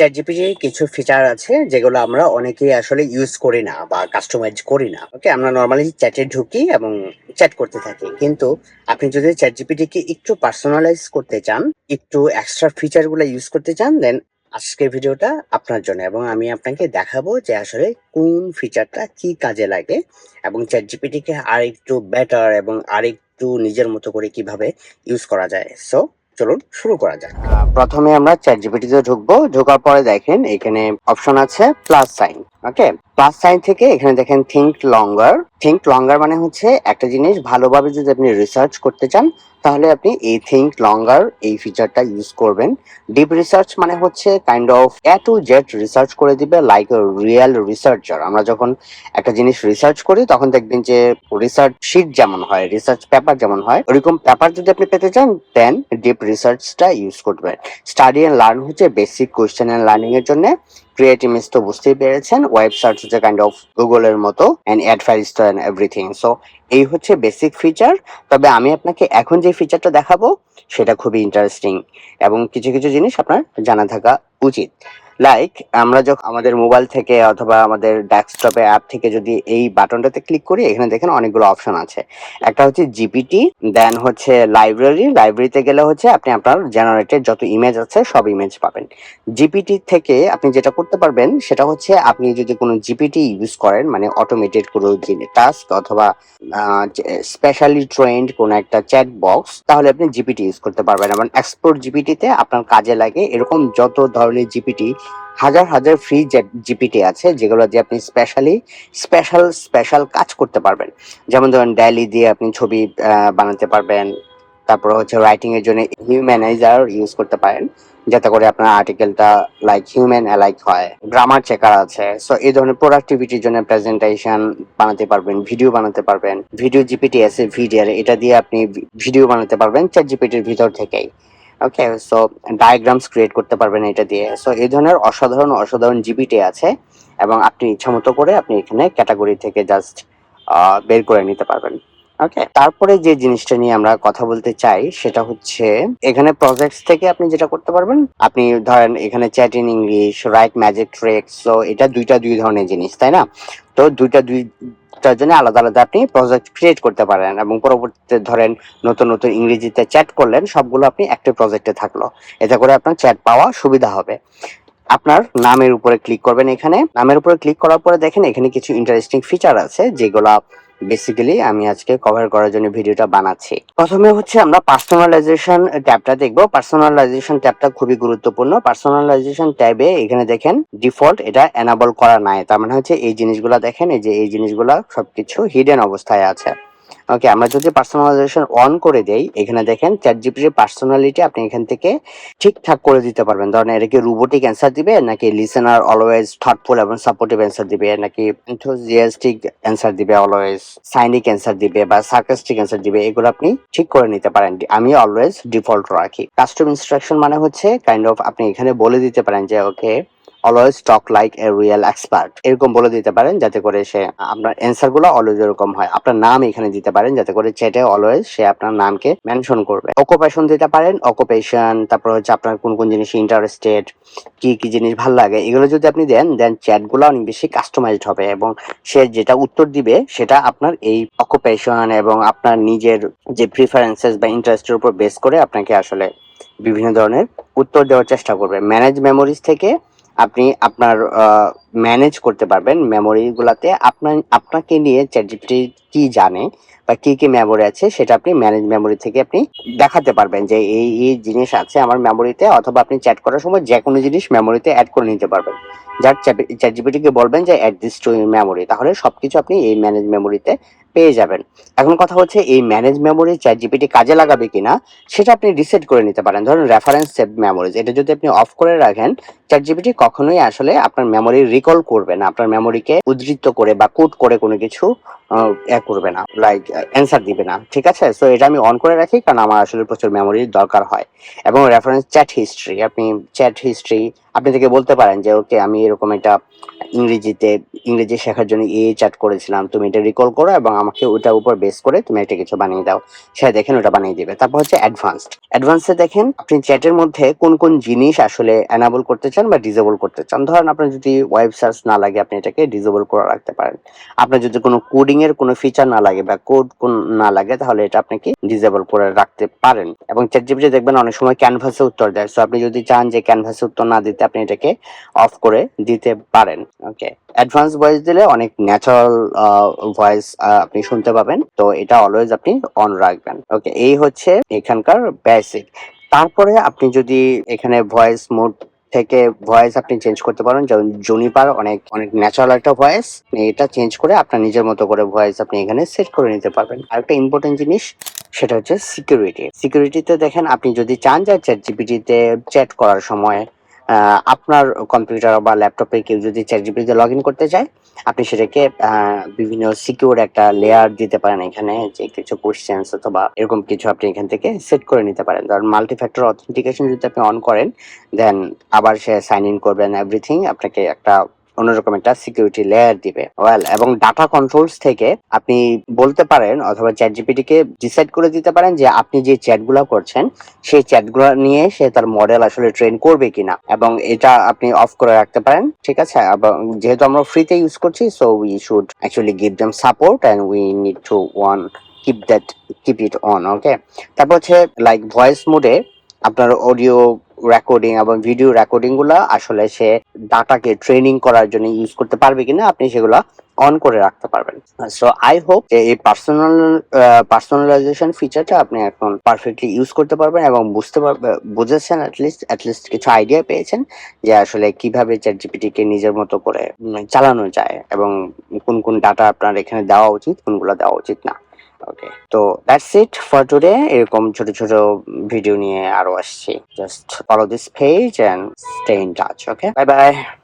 Chat জিপিটির কিছু feature আছে যেগুলো আমরা অনেকেই আসলে ইউজ করি না বা কাস্টমাইজ করি না। ওকে আমরা নর্মালি চ্যাটে ঢুকি এবং চ্যাট করতে থাকি। কিন্তু আপনি যদি চ্যাট জিপিটিকে একটু পার্সোনালাইজ করতে চান, একটু এক্সট্রা ফিচারগুলো ইউজ করতে চান দেন আজকের ভিডিওটা আপনার জন্য এবং আমি আপনাকে দেখাবো যে আসলে কোন ফিচারটা কি কাজে লাগে এবং চ্যাট জিপিটিকে আর একটু বেটার এবং আর একটু নিজের মতো করে কীভাবে ইউজ করা যায়। সো চলুন শুরু করা যাক। প্রথমে আমরা চ্যাট জিপিটিতে ঢুকবো। ঢোকার পরে দেখেন এখানে অপশন আছে plus sign okay plus sign থেকে এখানে দেখেন থিঙ্ক লঙ্গার থিঙ্ক লঙ্গার মানে হচ্ছে একটা জিনিস ভালোভাবে যদি আপনি রিসার্চ করতে চান, তাহলে আপনি এই থিঙ্ক লঙ্গার এই ফিচারটা ইউজ করবেন। ডিপ রিসার্চ মানে হচ্ছে kind of A to Z research করে দিবে লাইক রিয়েল রিসার্চার আমরা যখন একটা জিনিস রিসার্চ করি, তখন দেখবেন যে রিসার্চ শিট যেমন হয় রিসার্চ পেপার যেমন হয়, ওরকম পেপার যদি আপনি পেতে চান দেন ডিপ রিসার্চটা ইউজ করবেন। স্টাডি অ্যান্ড লার্ন হচ্ছে বেসিক কোয়েশ্চেন অ্যান্ড লার্নিং এর জন্য। ক্রিয়েট ইমেজ তো বুঝতেই পেরেছেন ওয়েব সার্চ হচ্ছে কাইন্ড অফ গুগলের মতো and add file store and everything so এই হচ্ছে বেসিক ফিচার তবে আমি আপনাকে এখন যে ফিচারটা দেখাবো, সেটা খুবই ইন্টারেস্টিং এবং কিছু কিছু জিনিস আপনার জানা থাকা উচিত। লাইক আমরা যখন আমাদের মোবাইল থেকে অথবা আমাদের ডেস্কটপে অ্যাপ থেকে যদি এই বাটনটাতে ক্লিক করি, এখানে দেখেন অনেকগুলো অপশন আছে। একটা হচ্ছে জিপিটি দেন হচ্ছে লাইব্রেরি লাইব্রেরিতে গেলে হচ্ছে আপনি আপনার জেনারেটেড যত ইমেজ আছে, সব ইমেজ পাবেন। জিপিটি থেকে আপনি যেটা করতে পারবেন, সেটা হচ্ছে আপনি যদি কোনো জিপিটি ইউজ করেন মানে অটোমেটেড কোনো টাস্ক অথবা স্পেশালি ট্রেন্ড কোনো একটা চ্যাট বক্স তাহলে আপনি জিপিটি ইউজ করতে পারবেন এবং এক্সপোর্ট জিপিটিতে আপনার কাজে লাগে এরকম যত ধরনের জিপিটি হাজার হাজার ফ্রি জিপিটি আছে, যেগুলো দিয়ে আপনি স্পেশালি স্পেশাল স্পেশাল কাজ করতে পারবেন। যেমন ধরেন ডেলি দিয়ে আপনি ছবি বানাতে পারবেন, তারপর হচ্ছে রাইটিং এর জন্য হিউম্যানাইজার ইউজ করতে পারেন। যাতে করে আপনার আর্টিকেলটা লাইক হিউম্যান অ্যালাইক হয়। গ্রামার চেকার আছে। সো এই ধরনের প্রোডাক্টিভিটির জন্য প্রেজেন্টেশন বানাতে পারবেন ভিডিও বানাতে পারবেন। ভিডিও জিপিটি আছে ভিডিও এটা দিয়ে আপনি ভিডিও বানাতে পারবেন চ্যাট জিপিটির ভিতর থেকেই। ওকে সো ডায়াগ্রামস ক্রিয়েট করতে পারবেন এটা দিয়ে। সো এই ধরনের অসাধারণ অসাধারণ জিপিটি আছে এবং আপনি ইচ্ছা মতো করে আপনি এখানে ক্যাটাগরি থেকে জাস্ট বের করে নিতে পারবেন। ওকে তারপরে যে জিনিসটা নিয়ে আমরা কথা বলতে চাই, সেটা হচ্ছে এখানে প্রজেক্টস থেকে আপনি যেটা করতে পারবেন, আপনি ধরেন এখানে chat in English write magic tricks so এটা দুইটা দুই ধরনের জিনিস, তাই না? তো দুইটা দুই তার জন্য আলাদা আলাদা আপনি প্রজেক্ট ক্রিয়েট করতে পারেন এবং পরবর্তীতে ধরেন নতুন নতুন ইংরেজিতে চ্যাট করলেন, সবগুলো আপনি একটা প্রজেক্টে থাকল। এতে করে আপনার চ্যাট পাওয়া সুবিধা হবে। আপনার নামের উপরে ক্লিক করবেন এখানে। নামের উপরে ক্লিক করার পরে দেখেন এখানে কিছু ইন্টারেস্টিং ফিচার আছে, যেগুলা বেসিক্যালি আমি আজকে কভার করার জন্য ভিডিওটা বানাচ্ছি। প্রথমে হচ্ছে আমরা পার্সোনালাইজেশন ট্যাবটা দেখব। পার্সোনালাইজেশন ট্যাবটা খুবই গুরুত্বপূর্ণ। পার্সোনালাইজেশন ট্যাবে এখানে দেখেন ডিফল্ট এটা এনাবল করা নাই। তার মানে হচ্ছে এই জিনিসগুলো দেখেন, এই যে এই জিনিসগুলো সবকিছু হিডেন অবস্থায় আছে। ওকে আমরা যদি পার্সোনালাইজেশন অন করে দেই, এখানে দেখেন চ্যাট জিপিটির পার্সোনালিটি আপনি এখান থেকে ঠিকঠাক করে দিতে পারবেন। ধরেন এটা কি রোবোটিক অ্যান্সার দিবে, নাকি লিসেনার অলওয়েজ থটফুল এবং সাপোর্টিভ অ্যান্সার দিবে, নাকি এনথুজিয়াস্টিক অ্যান্সার দিবে অলওয়েজ সাইনিক অ্যান্সার দিবে বা সার্কাস্টিক অ্যান্সার দিবে, এগুলো আপনি ঠিক করে নিতে পারেন। আমি অলওয়েজ ডিফল্ট রাখি। কাস্টম ইনস্ট্রাকশন মানে হচ্ছে কাইন্ড অফ আপনি এখানে বলে দিতে পারেন যে okay always talk like a real expert এরকম বলে দিতে পারেন যাতে করে সে, আপনার অ্যান্সারগুলো অলওয়েজ এরকম হয়। আপনার নাম এখানে দিতে পারেন যাতে করে চ্যাটে অলওয়েজ সে আপনার নামকে মেনশন করবে। অকুপেশন দিতে পারেন অকুপেশন তারপর হচ্ছে আপনার কোন কোন জিনিসে ইন্টারেস্টেড কি কি জিনিস ভালো লাগে, এগুলো যদি আপনি দেন দেন চ্যাটগুলো অনেক বেশি কাস্টমাইজড হবে এবং সে যেটা উত্তর দিবে, সেটা আপনার এই অকুপেশন এবং আপনার নিজের যে প্রিফারেন্সেস বা ইন্টারেস্টের উপর বেস করে আপনাকে আসলে বিভিন্ন ধরনের উত্তর দেওয়ার চেষ্টা করবে। ম্যানেজ মেমোরিজ থেকে আপনি আপনার ম্যানেজ করতে পারবেন মেমোরি গুলাতে। আপনার, আপনাকে নিয়ে চ্যাটজিপিটি কি জানে বা কি কি মেমোরি আছে সেটা আপনি ম্যানেজ মেমোরি থেকে আপনি দেখাতে পারবেন যে এই এই জিনিস আছে আমার মেমোরিতে অথবা আপনি চ্যাট করার সময় যে কোনো জিনিস মেমোরিতে অ্যাড করে নিতে পারবেন। যার চ্যাটজিপিটিকে বলবেন যে অ্যাড দিস টু মেমোরি তাহলে সবকিছু আপনি এই ম্যানেজ মেমোরিতে পেয়ে যাবেন। এখন কথা হচ্ছে এই ম্যানেজ মেমোরি চ্যাট জিপিটি কাজে লাগাবে কিনা সেটা আপনি রিসেট করে নিতে পারেন। ধরুন রেফারেন্স সেভ মেমোরিজ এটা যদি আপনি অফ করে রাখেন চ্যাট জিপিটি কখনোই আসলে আপনার মেমোরি রিকল করবে না আপনার মেমোরিকে উদ্ধৃত করে বা কোড করে কোনো কিছু ইয়া করবে না লাইক অ্যান্সার দিবে না, ঠিক আছে? সো এটা আমি অন করে রাখি কারণ আমার আসলে প্রচুর মেমোরির দরকার হয়। এবং রেফারেন্স চ্যাট হিস্ট্রি আপনি চ্যাট হিস্ট্রি আপনি থেকে বলতে পারেন যে ওকে আমি এরকম একটা ইংরেজিতে, ইংরেজি শেখার জন্য এই চ্যাট করেছিলাম, তুমি এটা রিকল করো এবং আমাকে ওটার উপর বেস করে তুমি একটা কিছু বানিয়ে দাও। সে দেখেন ওটা বানিয়ে দিবে। তারপর হচ্ছে অ্যাডভান্সড অ্যাডভান্সে দেখেন, আপনি চ্যাটের মধ্যে কোন কোন জিনিস আসলে অ্যানাবল করতে চান বা ডিজেবল করতে চান। ধরেন আপনার যদি ওয়েব সার্চ না লাগে, আপনি এটাকে ডিজেবল করে রাখতে পারেন। আপনার যদি কোনো কোডিং এর কোনো ফিচার না লাগে বা কোড কোন না লাগে, তাহলে এটা আপনাকে ডিজেবল করে রাখতে পারেন। এবং চ্যাট জিপিটি দেখবেন অনেক সময় ক্যানভাসে উত্তর দেয়। সো আপনি যদি চান যে ক্যানভাসে উত্তর না দিতে, আপনি এটাকে অফ করে দিতে পারেন। ওকে অ্যাডভান্স ভয়েস দিলে অনেক ন্যাচারাল ভয়েস আপনি শুনতে পাবেন। তো এটা অলওয়েজ আপনি অন রাখবেন। ওকে এই হচ্ছে এখানকার বেসিক তারপরে আপনি যদি এখানে ভয়েস মোড থেকে ভয়েস আপনি চেঞ্জ করতে পারেন। যেমন জুনিপার অনেক অনেক ন্যাচারাল একটা ভয়েস এটা চেঞ্জ করে আপনার নিজের মতো করে ভয়েস আপনি এখানে সেট করে নিতে পারবেন। আর একটা ইম্পর্টেন্ট জিনিস, সেটা হচ্ছে সিকিউরিটি সিকিউরিটিতে দেখেন, আপনি যদি চান যে চ্যাট জিপিটিতে চ্যাট করার সময় আপনার কম্পিউটার বা ল্যাপটপে কেউ যদি চ্যাট জিপিটিতে লগ ইন করতে চায়, আপনি সেটাকে বিভিন্ন সিকিউর একটা লেয়ার দিতে পারেন এখানে, যে কিছু কোশ্চেন্স অথবা এরকম কিছু আপনি এখান থেকে সেট করে নিতে পারেন। ধরুন মাল্টি ফ্যাক্টর অথেন্টিকেশন যদি আপনি অন করেন দেন আবার সে সাইন ইন করবেন এভরিথিং আপনাকে একটা অন্যরকম একটা সিকিউরিটি লেয়ার দিবে। ওয়েল এবং ডাটা কন্ট্রোলস থেকে আপনি বলতে পারেন অথবা চ্যাট জিপিটি কে ডিসাইড করে দিতে পারেন যে আপনি যে চ্যাটগুলো করছেন, সেই চ্যাটগুলো নিয়ে সে তার মডেল আসলে ট্রেন করবে কিনা। এবং এটা আপনি অফ করে রাখতে পারেন, ঠিক আছে? এবং যেহেতু আমরা ফ্রিতে ইউজ করছি so we should actually give them support and we need to one keep that keep it on okay তারপর হচ্ছে লাইক ভয়েস মোডে আপনার অডিও রেকর্ডিং এবং ভিডিও রেকর্ডিংগুলা আসলে সে ডাটাকে ট্রেনিং করার জন্য ইউজ করতে পারবে কিনা আপনি সেগুলো অন করে রাখতে পারবেন। সো আই হোপ যে এই পার্সোনাল পার্সোনালাইজেশন ফিচারটা আপনি এখন পারফেক্টলি ইউজ করতে পারবেন এবং বুঝতে পারবেন বুঝেছেন অ্যাটলিস্ট অ্যাটলিস্ট কিছু আইডিয়া পেয়েছেন যে আসলে কীভাবে চ্যাট জিপিটিকে নিজের মতো করে চালানো যায় এবং কোন কোন ডাটা আপনার এখানে দেওয়া উচিত, কোনগুলো দেওয়া উচিত না। ওকে তো দ্যাটস ইট ফর টুডে এরকম ছোট ছোট ভিডিও নিয়ে আরও আসছি। Just follow this page and stay in touch okay bye bye